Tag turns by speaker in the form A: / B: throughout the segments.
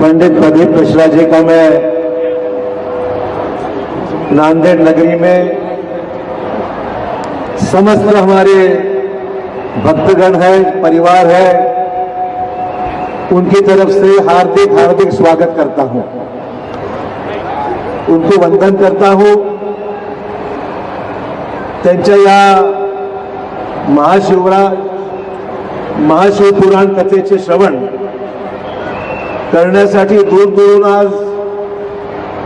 A: पंडित प्रदीप मिश्रा जी को मैं नांदेड़ नगरी में समस्त हमारे भक्तगण है, परिवार है, उनकी तरफ़ से हार्दिक हार्दिक स्वागत करता हूँ। उनको वंदन करता हूँ। त्यांच्या या महाशिवराज महाशिवपुराण कथेचे श्रवण करण्यासाठी दूर दूरून आज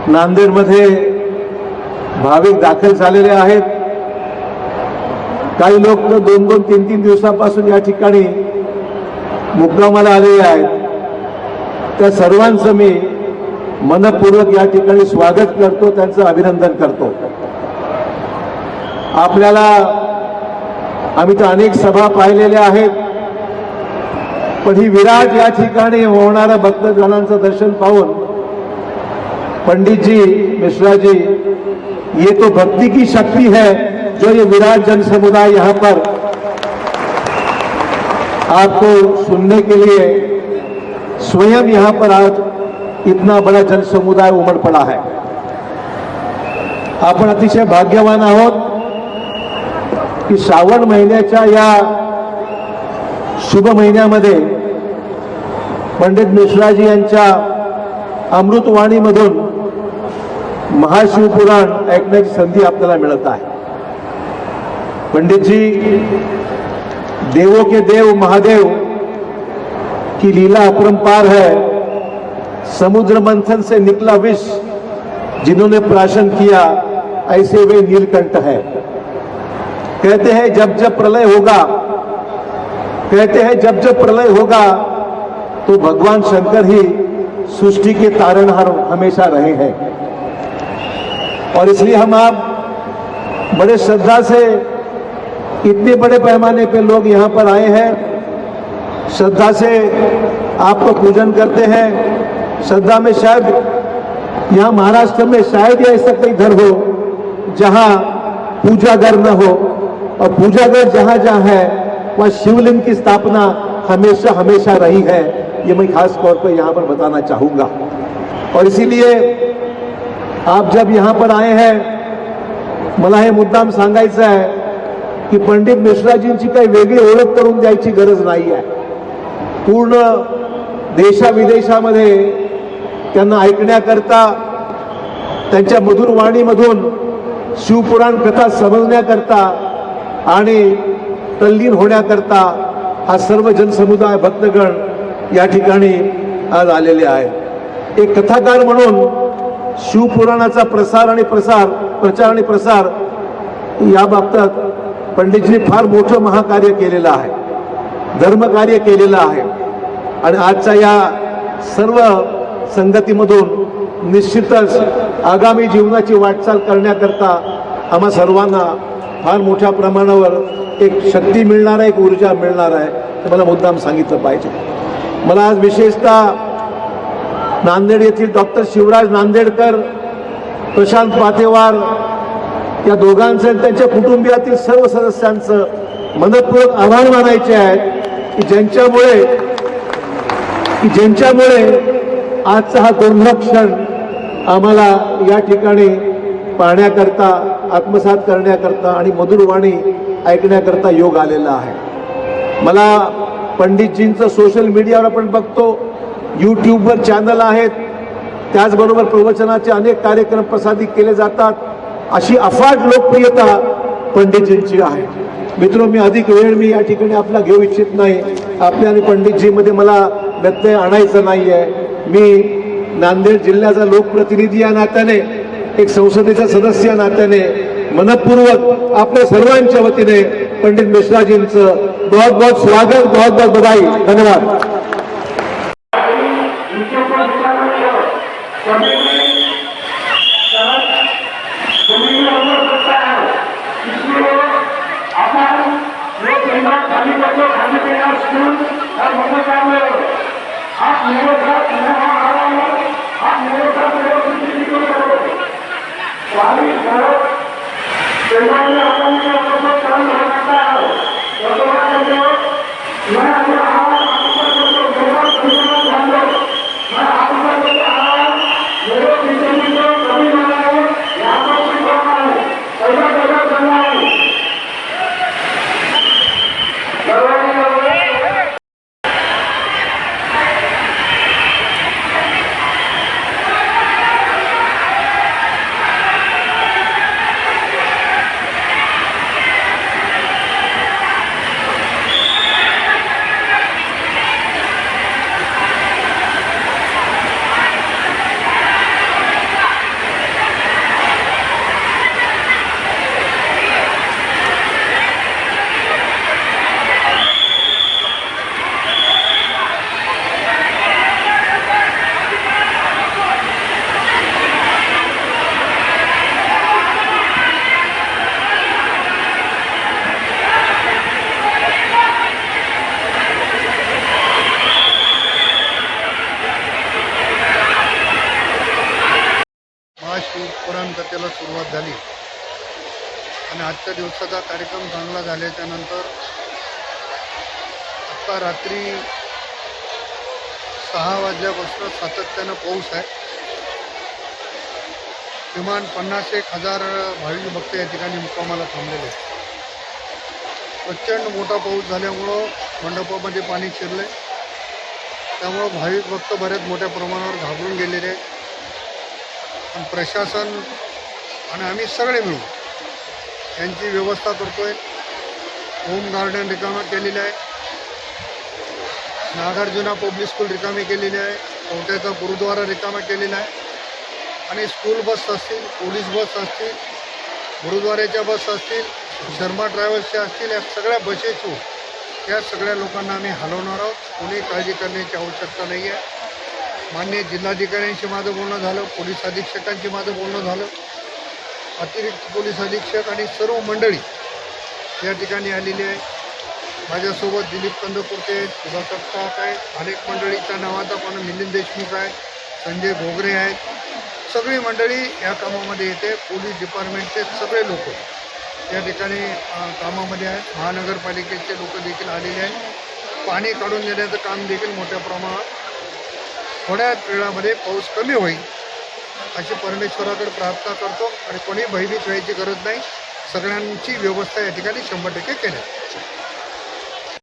A: नांदेडमध्ये भाविक दाखल झालेले आहेत. काही लोक तर दोन दोन तीन तीन दिवसापासून या ठिकाणी मुक्कामाला आलेले आहेत. त्या सर्वांचं मी मनपूर्वक या ठिकाणी स्वागत करतो त्यांचं अभिनंदन करतो. आपल्याला आम्ही तर अनेक सभा पाहिलेल्या आहेत. पण ही विराट या ठिकाणी होणारं भक्तजनांचं दर्शन पाहून पंडित जी ये तो भक्ति की शक्ति है जो ये विराट जन समुदाय यहाँ पर आपको सुनने के लिए स्वयं यहाँ पर आज इतना बड़ा जन समुदाय उमड़ पड़ा है। आपण अतिशय भाग्यवान आहोत की श्रावण महिन्याच्या या शुभ महिन्यामध्ये पंडित मिश्राजी यांच्या अमृतवाणीमधून महाशिवपुराण ऐकण्याची संधी आपल्याला मिळत आहे. पंडित जी देवों के देव महादेव की लीला अपरंपार है समुद्र मंथन से निकला विष जिन्होंने प्राशन किया ऐसे वे नीलकंठ है। कहते हैं जब जब प्रलय होगा कहते हैं, जब जब प्रलय होगा तो भगवान शंकर ही सृष्टि के तारणहार हमेशा रहे हैं। और इसलिए हम आप बड़े श्रद्धा से, इतने बड़े पैमाने पे लोग यहाँ पर आए हैं। श्रद्धा से आपको पूजन करते हैं। श्रद्धा में शायद, यहाँ महाराष्ट्र में शायद ही ऐसा कहीं घर हो, जहाँ पूजा घर न हो। और पूजागर जहाँ जहाँ है वहाँ शिवलिंग की स्थापना हमेशा हमेशा रही है ये मैं खास तौर पर यहाँ पर बताना चाहूँगा। और इसीलिए आप जब यहाँ पर आए हैं मला हे मुद्दाम सांगायचं आहे की पंडित मिश्राजींची काही वेगळी ओळख करून द्यायची गरज नाही आहे पूर्ण देशाविदेशामध्ये त्यांना ऐकण्याकरता त्यांच्या मधुर वाणीमधून शिवपुराण कथा समजण्याकरता आणि तल्लीन होण्याकरता हा सर्व जनसमुदाय भक्तगण या ठिकाणी आज आलेले आहे एक कथाकार म्हणून शिवपुराणाचा प्रसार आणि प्रसार प्रचार आणि प्रसार या बाबतीत पंडितजींनी फार मोठं महाकार्य केलेलं आहे. धर्मकार्य केलेलं आहे. आणि आजच्या या सर्व संगतीमधून निश्चितच आगामी जीवनाची वाटचाल करण्याकरता आम्हा सर्वांना फार मोठ्या प्रमाणावर एक शक्ती मिळणार आहे एक ऊर्जा मिळणार आहे हे मला मुद्दाम सांगितलं पाहिजे. मला आज विशेषतः नांदेड येथील डॉक्टर शिवराज नांदेडकर प्रशांत पातेवार या दोघांचं आणि त्यांच्या कुटुंबियातील सर्व सदस्यांचं मनपूर्वक आभार मानायचे आहेत की ज्यांच्यामुळे की ज्यांच्यामुळे आजचा हा दुर्लभ क्षण आम्हाला या ठिकाणी पाहण्याकरता आत्मसात करण्याकरता आणि मधुरवाणी ऐकण्याकरता योग आलेला आहे. मला पंडितजींचं सोशल मीडियावर आपण बघतो यूट्यूबवर चॅनल आहेत. त्याचबरोबर प्रवचनाचे अनेक कार्यक्रम प्रसारित केले जातात. अशी अफाट लोकप्रियता पंडितजींची आहे. मित्र मी अधिक वेळ मी या ठिकाणी आपला घेऊ इच्छित नाही. आपल्या आणि पंडितजीमध्ये मला व्यत्यय आणायचं नाही आहे मी नांदेड जिल्ह्याचा लोकप्रतिनिधी या नात्याने एक संसदेचा सदस्य नात्याने मनपूर्वक आपल्या सर्वांच्या वतीने पंडित मिश्राजींचं बहुत बहुत स्वागत बहुत बहुत बधाई. धन्यवाद
B: उनके ऊपर विचार करो कभी भी कभी भी हो सकता है इसलिए अपन लोग परिवार खाली बच्चों खाली तैयार स्कूल और मदद कर रहे हो आप मेरे साथ मैं वहाँ आ रहा हूँ आप मेरे साथ मेरे जिंदगी को करो खाली करो परिवार में अपन का सब काम हो सकता है तो मैं सर्वांनी लवकर
C: महाशिवपुराण त्याला सुरुवात झाली. आणि आजच्या दिवसाचा कार्यक्रम चांगला झाल्याच्यानंतर आत्ता रात्री सहा वाजल्यापासून सातत्यानं पाऊस आहे. किमान पन्नास एक हजार भाविक भक्त या ठिकाणी मुक्कामाला थांबलेले आहेत. प्रचंड मोठा पाऊस झाल्यामुळं मंडपामध्ये पाणी शिरले त्यामुळं भाविक भक्त बरेच मोठ्या प्रमाणावर घाबरून गेलेले आहेत. आणि प्रशासन आणि आम्ही सगळे मिळून यांची व्यवस्था करतो आहे होम गार्डन रिकामं केलेलं आहे. नागार्जुना पब्लिक स्कूल रिकामी केलेली आहे. कवट्याचा गुरुद्वारा रिकामा केलेला आहे. आणि स्कूल बस असतील पोलीस बस असतील गुरुद्वाऱ्याच्या बस असतील शर्मा ट्रॅव्हल्सच्या असतील या सगळ्या बसेस या सगळ्या लोकांना आम्ही हलवणार आहोत. कोणी काळजी करण्याची आवश्यकता नाही आहे मान्य जिल्हाधिकाऱ्यांशी माझं बोलणं झालं पोलीस अधीक्षकांशी माझं बोलणं झालं अतिरिक्त पोलीस अधीक्षक आणि सर्व मंडळी या ठिकाणी आलेली आहे. माझ्यासोबत दिलीप कंदकुर्ते आहेत सुधा सप्ताक आहे अनेक मंडळीच्या नावाचा पण मिलिंद देशमुख आहे संजय घोगरे आहेत. सगळी मंडळी या कामामध्ये येते पोलीस डिपार्टमेंटचे सगळे लोक या ठिकाणी कामामध्ये आहेत. महानगरपालिकेचे लोक देखील आलेले आहेत. पाणी काढून देण्याचं काम देखील मोठ्या प्रमाणात थोड्या वेळामध्ये पाऊस कमी होईल अशी परमेश्वराकडे प्रार्थना करतो आणि कोणी भयभीत व्हायची गरज नाही. सगळ्यांची व्यवस्था या ठिकाणी शंभर टक्के केली.